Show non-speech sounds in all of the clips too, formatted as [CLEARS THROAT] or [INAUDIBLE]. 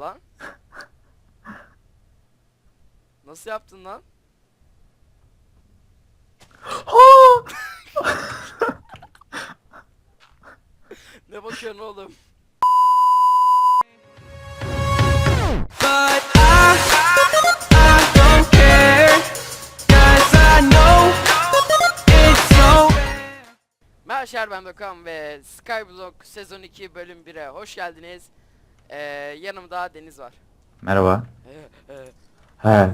Lan. Nasıl yaptın lan? ne bakıyorsun oğlum? Merhabalar ben Dokan ve Skyblock sezon 2 bölüm 1'e hoş geldiniz. Ee, yanımda Deniz var. Merhaba. Ee, e, He.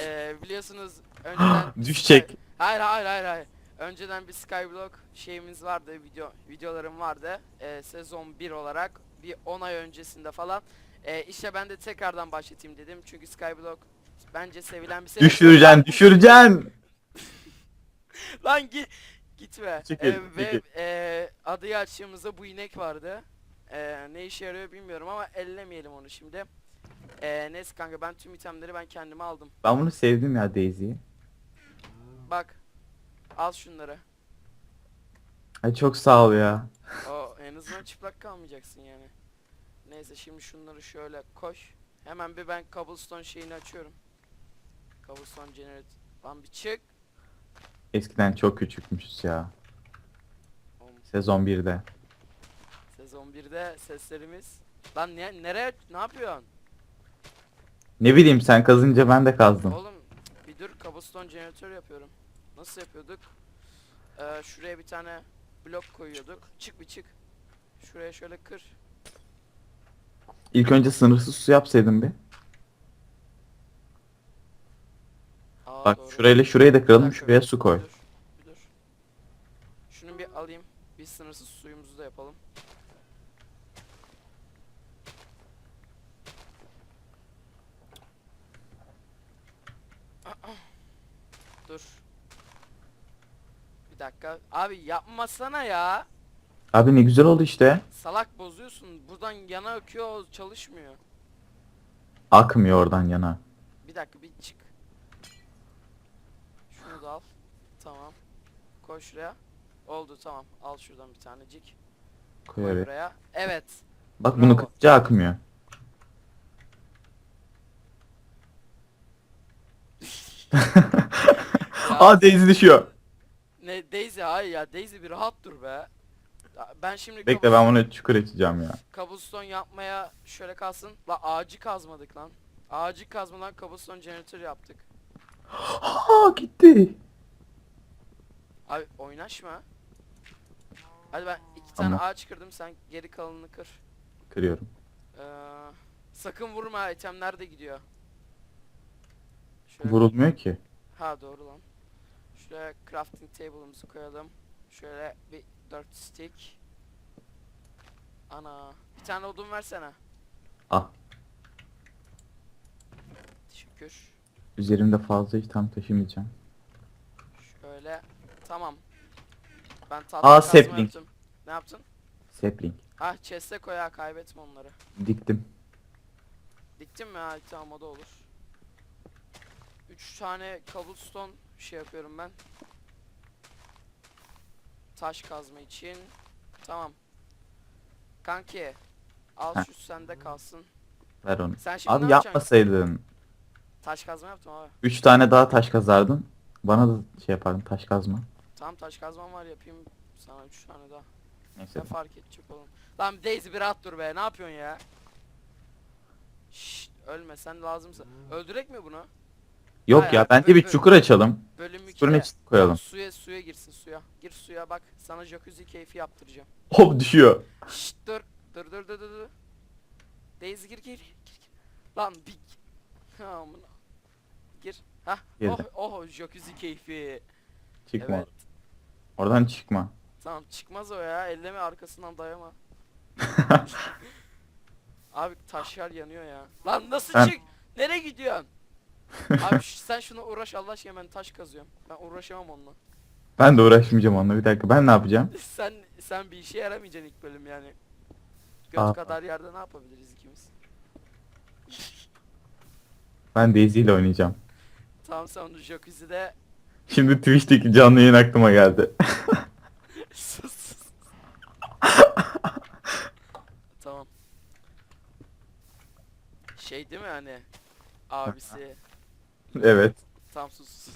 ee, [LAUGHS] biliyorsunuz [GASPS] önceden... Düşecek. Hayır hayır hayır hayır. Önceden bir Skyblock şeyimiz vardı, video videolarım vardı. Ee, sezon 1 olarak bir 10 ay öncesinde falan. Ee, işte ben de tekrardan başlatayım dedim. Çünkü Skyblock bence sevilen bir seri. Düşüreceksin, düşüreceksin. [LAUGHS] Lan git gitme. Çekil, Ee, ve çekil. e, adıyı açtığımızda bu inek vardı. Ee, ne işe yarıyor bilmiyorum ama ellemeyelim onu şimdi. Ee, neyse kanka ben tüm itemleri ben kendime aldım. Ben bunu sevdim ya Daisy'yi. Bak. Al şunları. Ay çok sağ ol ya. O en azından çıplak kalmayacaksın yani. Neyse şimdi şunları şöyle koş. Hemen bir ben cobblestone şeyini açıyorum. Cobblestone generate. Lan bir çık. Eskiden çok küçükmüşüz ya. Oğlum, Sezon 1'de. Sezon 1'de seslerimiz. Lan ne, nereye ne yapıyorsun? Ne bileyim sen kazınca ben de kazdım. Oğlum bir dur cobblestone jeneratör yapıyorum. Nasıl yapıyorduk? Ee, şuraya bir tane blok koyuyorduk. Çık bir çık. Şuraya şöyle kır. İlk önce sınırsız su yapsaydın bir. Aa, Bak doğru. şurayla şurayı da kıralım dakika, şuraya su koy. Bir dur, bir dur. Şunu bir alayım. Bir sınırsız suyumuzu da yapalım. Dur. Bir dakika. Abi yapmasana ya. Abi ne güzel oldu işte. Salak bozuyorsun. Buradan yana akıyor çalışmıyor. Akmıyor oradan yana. Bir dakika bir çık. Şunu da al. Tamam. Koy şuraya. Oldu tamam. Al şuradan bir tanecik. Koy Koy oraya. buraya. Evet. Bak bunu Bravo. kırınca akmıyor. [LAUGHS] Aa Daisy düşüyor. ne Daisy hayır ya Daisy bir rahat dur be. Ya Ben şimdi Bekle ben bunu çukur açacağım ya. cobblestone yapmaya şöyle kalsın. La ağacı kazmadık lan. Ağacı kazmadan cobblestone generator yaptık. [GASPS] Aa gitti. Abi oynaşma. Hadi ben iki tane Tamam. ağaç kırdım sen geri kalanını kır. Kırıyorum. Ee, sakın vurma itemler de gidiyor. Şöyle- Vurulmuyor ki. Ha doğru lan. Şuraya crafting table'ımızı koyalım. Şöyle bir 4 stick. Ana. Bir tane odun versene. Ah. Teşekkür. Üzerimde fazla hiç tam taşımayacağım. Şöyle. Tamam. Ben tatlı Aa, kazma sapling. yaptım. Ne yaptın? Sapling. Ha chest'e koy ha kaybetme onları. Diktim. Diktin mi ha tamam o da olur. 3 tane cobblestone şey yapıyorum ben. Taş kazma için. Tamam. Kanki. Al Heh. şu sende kalsın. Ver onu. Sen şimdi Abi ne yapacaksın? yapmasaydın. Taş kazma yaptım abi. 3 tane daha taş kazardın. Bana da şey yapardın taş kazma. Tamam taş kazmam var yapayım sana 3 tane daha. Neyse. Ne fark edecek oğlum. Lan Daisy bir rahat dur be ne yapıyorsun ya? Şşt ölme sen lazımsa. Öldürek mi bunu? Yok Hayır, ya bence böyle- bir çukur açalım. Bölüm 2'de. Çukurun içine koyalım. Suya suya girsin suya. Gir suya bak sana jacuzzi keyfi yaptıracağım. Hop düşüyor. Şşt dur. Dur dur dur dur. dur. Daisy gir gir. Gir gir. Lan bir Amına. Gir. Hah. Oh Girdim. oh jacuzzi keyfi. Çıkma. Evet. Oradan çıkma. Tamam çıkmaz o ya. Elleme arkasından dayama. [LAUGHS] Abi taşlar yanıyor ya. Lan nasıl Ben- çık? Nereye gidiyorsun? Abi [LAUGHS] ş- sen şuna uğraş Allah aşkına ben taş kazıyorum. Ben uğraşamam onunla. Ben de uğraşmayacağım onunla bir dakika. Ben ne yapacağım? [LAUGHS] sen sen bir işe yaramayacaksın ilk bölüm yani. Göt Aa. kadar yerde ne yapabiliriz ikimiz? Ben Daisy ile oynayacağım. Tamam sen onu jacuzzi'de Şimdi Twitch'teki canlı yayın aklıma geldi. [LAUGHS] sus. tamam. Şey değil mi hani? Abisi. Evet. Tam sus.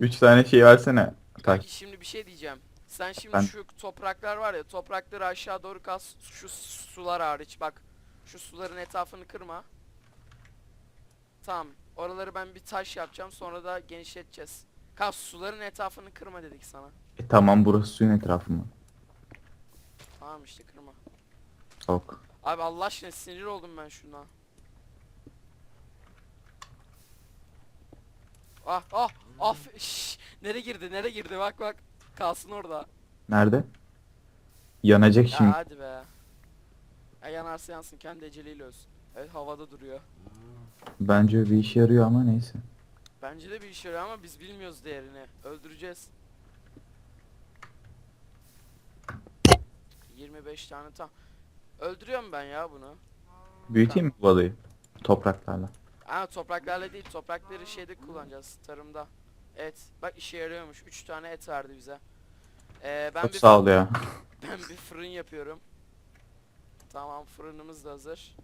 3 tane şey versene. Kanki şimdi bir şey diyeceğim. Sen şimdi Ben- şu topraklar var ya toprakları aşağı doğru kaz şu sular hariç bak. Şu suların etrafını kırma. Tamam. Oraları ben bir taş yapacağım sonra da genişleteceğiz. Kanka suların etrafını kırma dedik sana. E, tamam burası suyun etrafı mı? Tamam işte kırma. Ok. Abi Allah aşkına sinir oldum ben şuna. Ah ah af şşş, Nere girdi nere girdi bak bak kalsın orada. Nerede? Yanacak Ya şimdi. hadi be. Ya yanarsa yansın kendi eceliyle ölsün. Evet havada duruyor. Bence bir işe yarıyor ama neyse. Bence de bir işe yarıyor ama biz bilmiyoruz değerini. Öldüreceğiz. 25 tane tam. Öldürüyorum ben ya bunu. Büyüteyim mi bu adayı? Topraklarla. Ama topraklarla değil toprakları şeyde kullanacağız tarımda. Et. Bak işe yarıyormuş. 3 tane et verdi bize. Ee, ben Çok bir sağ ol ya. [LAUGHS] ben bir fırın yapıyorum. Tamam fırınımız da hazır.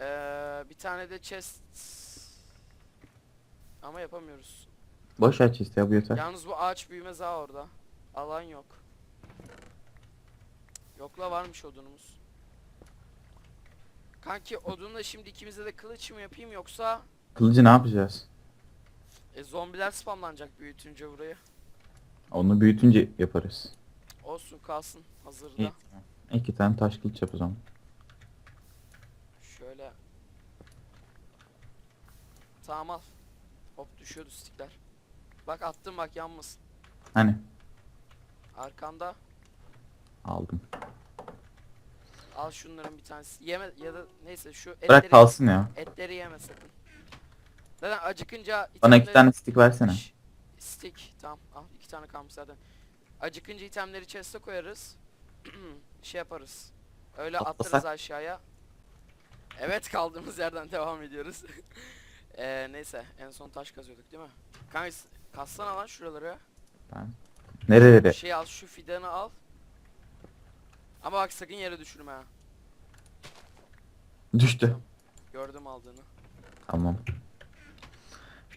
Ee, bir tane de chest ama yapamıyoruz. Boş aç işte ya bu yeter. Yalnız bu ağaç büyümez ha orada. Alan yok. Yokla varmış odunumuz. Kanki odunla şimdi ikimize de kılıç mı yapayım yoksa Kılıcı ne yapacağız? e, zombiler spamlanacak büyütünce burayı. Onu büyütünce yaparız. Olsun kalsın hazırda. İyi. İki tane taş kılıç yap o zaman. Şöyle. Tamam al. Hop düşüyordu stikler. Bak attım bak yanmasın. Hani? Arkanda Aldım. Al şunların bir tanesi. Yeme ya da neyse şu etleri Bırak kalsın ya. etleri yeme sakın. Zaten acıkınca Bana iki itemleri- tane stick versene. Şş, Stick tamam al iki tane kalmış zaten. Acıkınca itemleri chest'e koyarız. [CLEARS THROAT] şey yaparız. Öyle Atlasak? atlarız aşağıya. Evet kaldığımız yerden [LAUGHS] devam ediyoruz. [LAUGHS] Eee neyse en son taş kazıyorduk değil mi? Kanka kassana lan şuraları. Nerelere? Şey al şu fidanı al. Ama bak sakın yere düşürme ha. Düştü. Gördüm aldığını. Tamam.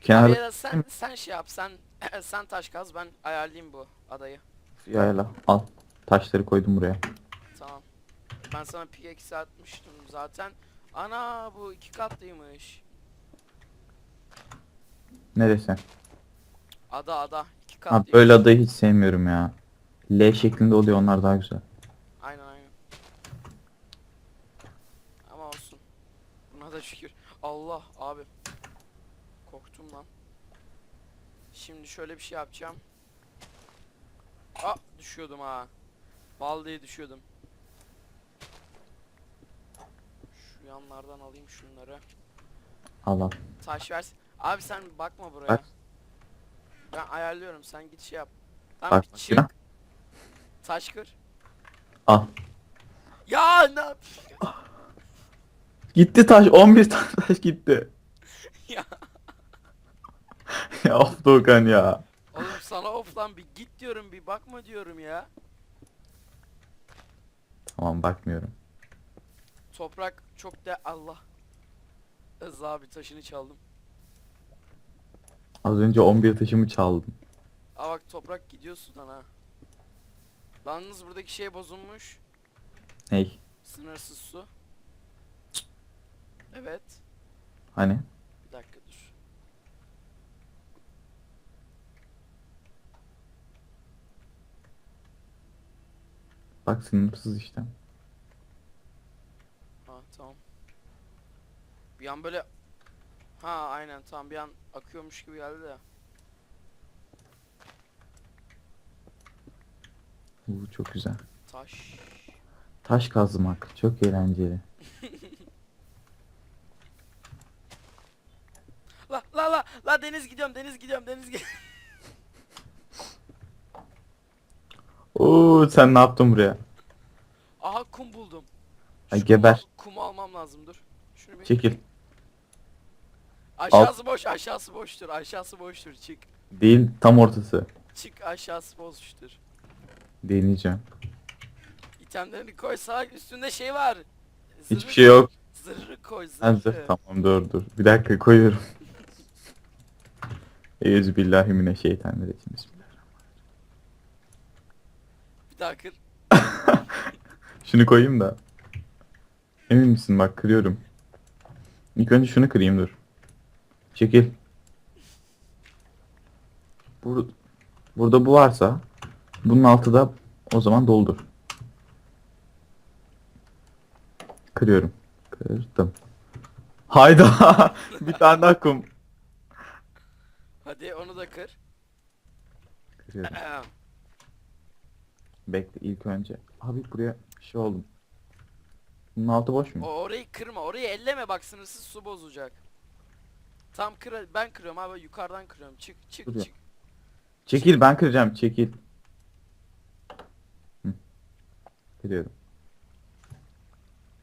Abi ya da sen sen şey yap sen [CLEARS THROAT] sen taş kaz ben ayarlayayım bu adayı. yayla al. Taşları koydum buraya. Tamam. Ben sana pickaxe atmıştım zaten. Ana bu iki katlıymış. Neresi? Ada ada iki Abi katlıymış. böyle adayı hiç sevmiyorum ya. L şeklinde oluyor onlar daha güzel. Aynen aynen. Ama olsun. Buna da şükür. Allah abi. Korktum lan. Şimdi şöyle bir şey yapacağım. Aa düşüyordum ha. Vallahi düşüyordum. Şu yanlardan alayım şunları. Al al. Taş vers. Abi sen bakma buraya. Bak. Ben ayarlıyorum sen git şey yap. Tamam Bak çık. bakayım. Taş kır. Al. Ya ne yap? Gitti taş. 11 tane [LAUGHS] taş gitti. ya. ya of Doğukan ya. Oğlum sana of lan bir git diyorum bir bakma diyorum ya. Tamam bakmıyorum. Toprak çok da Allah. Öz abi taşını çaldım. Az önce 11 taşımı çaldım. Aa bak toprak gidiyor sudan ha. Yalnız buradaki şey bozulmuş. Ney? Sınırsız su. Evet. Hani? Bir dakika dur. Bak sınırsız işte. Ha tamam. Bir an böyle Ha aynen tamam bir an akıyormuş gibi geldi de. Bu çok güzel. Taş. Taş kazmak çok eğlenceli. [LAUGHS] La la deniz gidiyorum deniz gidiyorum deniz gidiyorum. [LAUGHS] Oo sen ne yaptın buraya? Aha kum buldum. Ay, Şu geber. Kumu, kumu almam lazım dur. Şunu bir. Çekil. Aşağısı boş aşağısı boştur aşağısı boştur çık. Değil tam ortası. Çık aşağısı boştur. Deneyeceğim. İtemlerini koy sağ üstünde şey var. Hiçbir şey yok. Zırhı koy zırhı. zırh, tamam dur dur. Bir dakika koyuyorum. Euzubillahimineşşeytanirracim. Bismillah. Bir daha kır. [LAUGHS] Şunu koyayım da. Emin misin bak kırıyorum. İlk önce şunu kırayım dur. Çekil. Bur burada bu varsa bunun altı da o zaman doldur. Kırıyorum. Kırdım. Hayda. [LAUGHS] bir tane daha kum. Hadi onu da kır. Kırıyorum. [CLEARS THROAT] Bekle ilk önce. Abi buraya şey oldum. Bunun altı boş o mu? orayı kırma. Orayı elleme bak sınırsız su bozulacak. Tam kır ben kırıyorum abi yukarıdan kırıyorum. Çık çık ya. çık. Çekil ben kıracağım çekil. Hı. Kırıyorum.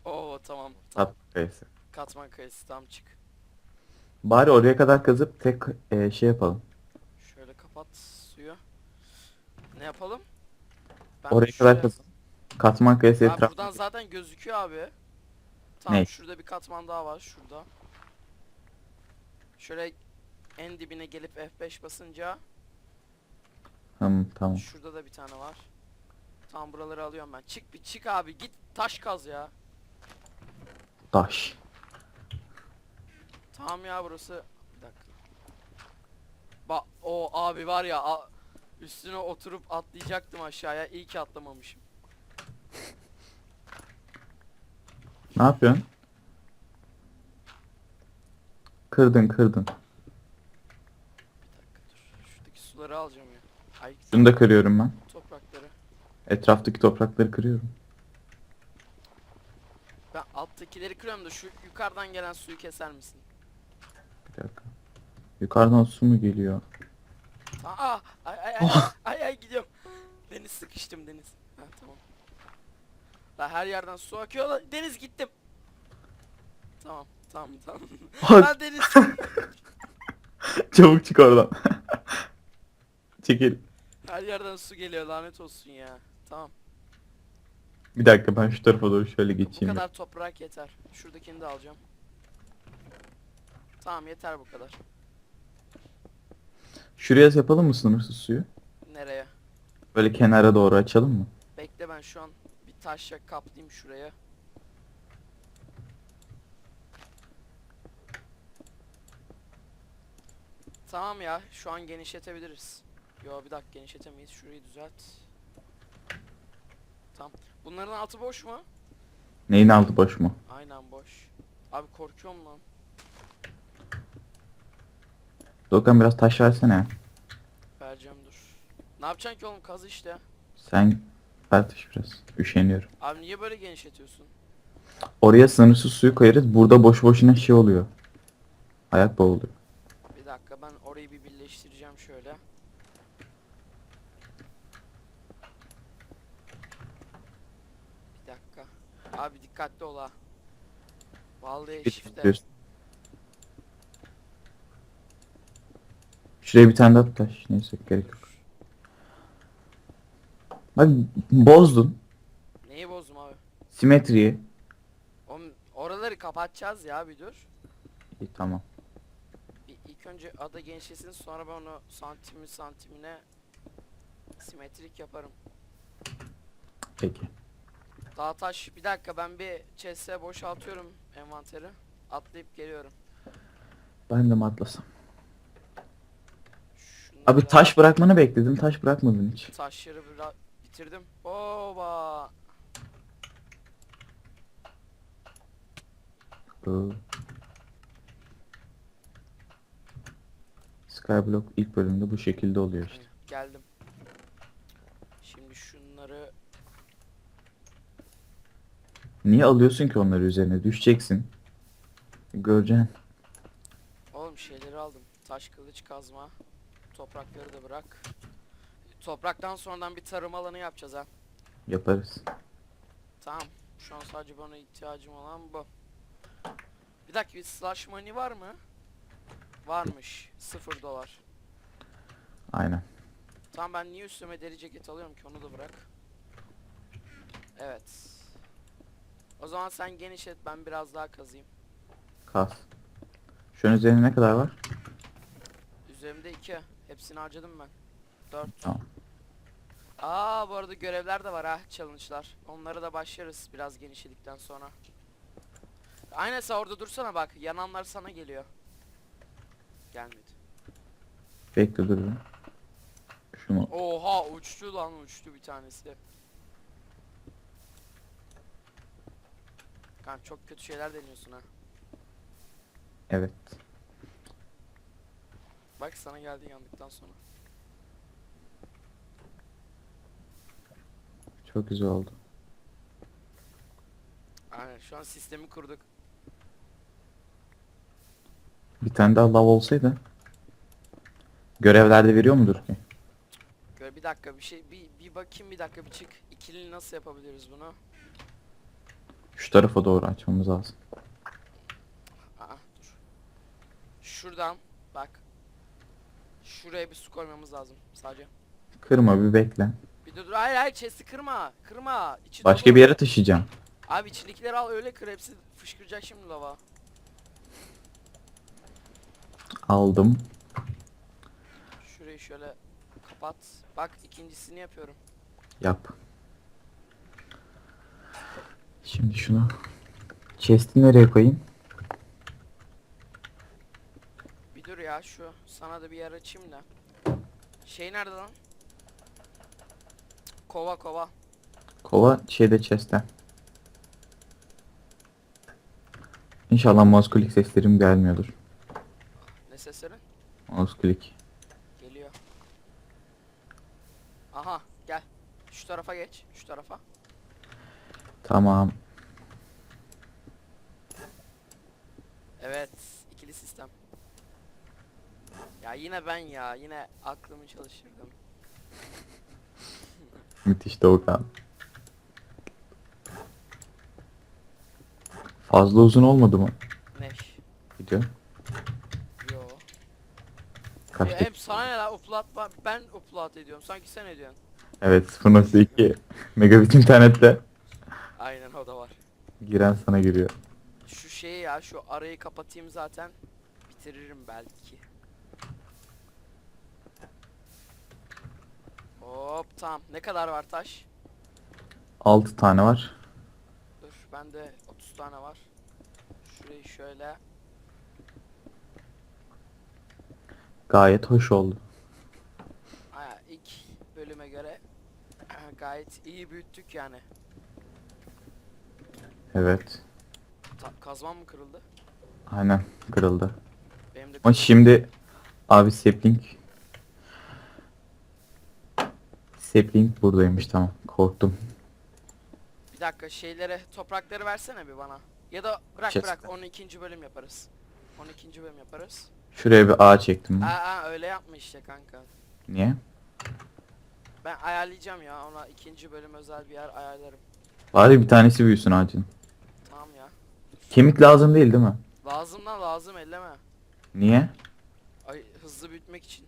Oo tamam. Tat kayısı. Katman kayısı tam çık. Bari oraya kadar kazıp tek e, şey yapalım. Şöyle kapat suyu. Ne yapalım? Ben oraya şuraya- kadar kazıp katman kayısı Abi etrafı. buradan zaten gözüküyor abi. Tamam Ne? şurada bir katman daha var şurada. Şöyle en dibine gelip F5 basınca Tamam tamam. şurada da bir tane var. Tam buraları alıyorum ben. Çık bir çık abi git taş kaz ya. Taş. Tamam ya burası. Bir dakika. Bak o abi var ya a- üstüne oturup atlayacaktım aşağıya. İyi ki atlamamışım. [LAUGHS] Ne yapıyorsun? Kırdın kırdın. Bir dakika dur. Şuradaki suları alacağım ya. Ay Şunu da kırıyorum ben. toprakları. Etraftaki toprakları kırıyorum. Ben alttakileri kırıyorum da şu yukarıdan gelen suyu keser misin? Bir dakika. Yukarıdan su mu geliyor? Aa, ay ay ay, Oh. ay ay gidiyorum. Deniz sıkıştım Deniz. Ha tamam. La her yerden su akıyor. Deniz gittim. Tamam tamam tamam. Bak. Lan Deniz. [LAUGHS] Çabuk çık oradan. [LAUGHS] Çekil. Her yerden su geliyor lanet olsun ya. Tamam. Bir dakika ben şu tarafa doğru şöyle Bu geçeyim. kadar toprak yeter. Şuradakini de alacağım. Tamam yeter bu kadar. Şuraya yapalım mı sınırsız suyu? Nereye? Böyle kenara doğru açalım mı? Bekle ben şu an bir taşla kaplayayım şuraya. Tamam ya şu an genişletebiliriz. Yo bir dakika genişletemeyiz. Şurayı düzelt. Tamam. Bunların altı boş mu? Neyin altı boş mu? Aynen boş. Abi korkuyorum lan. Dokan biraz taş versene. Vereceğim dur. Ne yapacaksın ki oğlum kaz işte. Sen ver taş biraz. Üşeniyorum. Abi niye böyle genişletiyorsun? Oraya sınırsız suyu koyarız. Burada boş boşuna şey oluyor. Ayak boğuluyor. Bir dakika ben orayı bir birleştireceğim şöyle. Bir dakika. Abi dikkatli ol ha. Vallahi Bir diyorsun. Şuraya bir tane daha taş. Neyse gerek yok. Bak bozdun. Neyi bozdum abi? Simetriyi. Oğlum oraları kapatacağız ya bir dur. İyi tamam. Bir ilk önce ada genişlesin sonra ben onu santimi santimine simetrik yaparım. Peki. Daha taş bir dakika ben bir chest'e boşaltıyorum envanteri. Atlayıp geliyorum. Ben de mi atlasam? Abi taş bırakmanı bekledim. Taş bırakmadın hiç. Taşları biraz bitirdim. Oba. Bu. Skyblock ilk bölümde bu şekilde oluyor işte. Geldim. Şimdi şunları Niye alıyorsun ki onları üzerine? Düşeceksin. Göreceksin. oğlum şeyleri aldım. Taş kılıç kazma. Toprakları da bırak. Topraktan sonradan bir tarım alanı yapacağız ha. Yaparız. Tamam. Şu an sadece bana ihtiyacım olan bu. Bir dakika bir slash money var mı? Varmış. 0 dolar. Aynen. Tamam ben niye üstüme deri ceket alıyorum ki onu da bırak. Evet. O zaman sen genişlet ben biraz daha kazayım. Kas. Şunun üzerine ne kadar var? Üzerimde iki. Hepsini harcadım ben. Dört. Tamam. Aa bu arada görevler de var ha challenge'lar. Onlara da başlarız biraz genişledikten sonra. Aynen sen orada dursana bak yananlar sana geliyor. Gelmedi. Bekle dur. bir. Şunu Oha uçtu lan uçtu bir tanesi. Kan çok kötü şeyler deniyorsun ha. evet. Bak sana geldi yandıktan sonra. Çok güzel oldu. Aynen şu an sistemi kurduk. Bir tane daha lav olsaydı. Görevlerde veriyor mudur ki? Böyle bir dakika bir şey bir, bir bakayım bir dakika bir çık. İkili nasıl yapabiliriz bunu? Şu tarafa doğru açmamız lazım. Aa dur. Şuradan bak. Şuraya bir su koymamız lazım sadece. Kırma bir bekle. Bir dur dur hayır hayır chest'i kırma. Kırma. İçi Başka dolu. bir yere taşıyacağım. Abi içindekileri al öyle kır hepsi fışkıracak şimdi lava. Aldım. Şurayı şöyle kapat. Bak ikincisini yapıyorum. Yap. Şimdi şunu. Chest'i nereye koyayım? Bir dur ya şu sana da bir yer açayım da. Şey nerede lan? Kova kova. Kova şeyde chest'te. İnşallah mouse click seslerim gelmiyordur. Ne seslerin? Mouse click. Geliyor. Aha gel. Şu tarafa geç. Şu tarafa. Tamam. Evet. ikili sistem. Ya yine ben ya. Yine aklımı çalıştırdım. [LAUGHS] Müthiş Doğukan. Fazla uzun olmadı mı Ne? video? Yo. Kaç Ya dakika? hep sana ne la upload ba- ben upload ediyorum. Sanki sen ediyorsun. Evet 0.2 [LAUGHS] megabit internette Aynen o da var. giren sana giriyor. Şu şeyi ya şu arayı kapatayım zaten. Bitiririm belki. Hop tamam. Ne kadar var taş? 6 tane var. Dur bende 30 tane var. Şurayı şöyle. Gayet hoş oldu. Aya ilk bölüme göre [CLEARS THROAT] gayet iyi büyüttük yani. Evet. Ta kazmam mı kırıldı? Aynen kırıldı. Benim de Ama şimdi abi sapling sapling buradaymış tamam korktum. Bir dakika şeylere toprakları versene bir bana. Ya da bırak Chest'e. bırak onu ikinci bölüm yaparız. Onu ikinci bölüm yaparız. Şuraya bir ağ çektim. Aa, aa öyle yapma işte kanka. Niye? Ben ayarlayacağım ya ona ikinci bölüm özel bir yer ayarlarım. Bari bir tanesi büyüsün ağacın. Tamam ya. Kemik lazım değil değil mi? Lazım lan lazım elleme. Niye? Ay hızlı büyütmek için.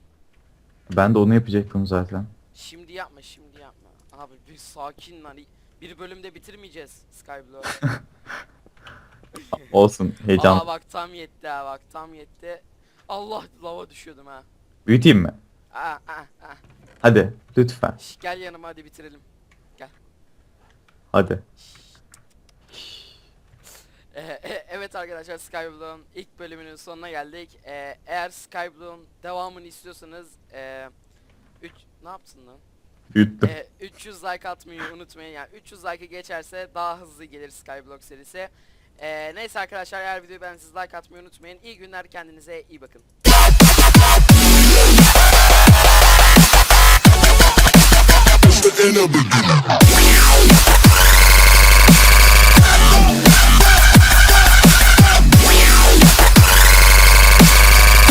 Ben de onu yapacaktım zaten. Şimdi yapma şimdi yapma. Abi bir sakin lan. Bir bölümde bitirmeyeceğiz Skyblock. [LAUGHS] Olsun heyecan. Aa bak tam yetti ha bak tam yetti. Allah lava düşüyordum ha. Büyüteyim mi? Aa, aa, aa. Hadi lütfen. Şş, gel yanıma hadi bitirelim. Gel. Hadi. E, evet arkadaşlar Skyblue'un ilk bölümünün sonuna geldik. Ee, eğer Skyblue'un devamını istiyorsanız e, 3 ne yaptın lan? Büyüttüm. Ee, 300 like atmayı unutmayın. Yani 300 like'ı geçerse daha hızlı gelir Skyblock serisi. Ee, neyse arkadaşlar eğer videoyu beğendiyseniz like atmayı unutmayın. İyi günler kendinize iyi bakın. Within a.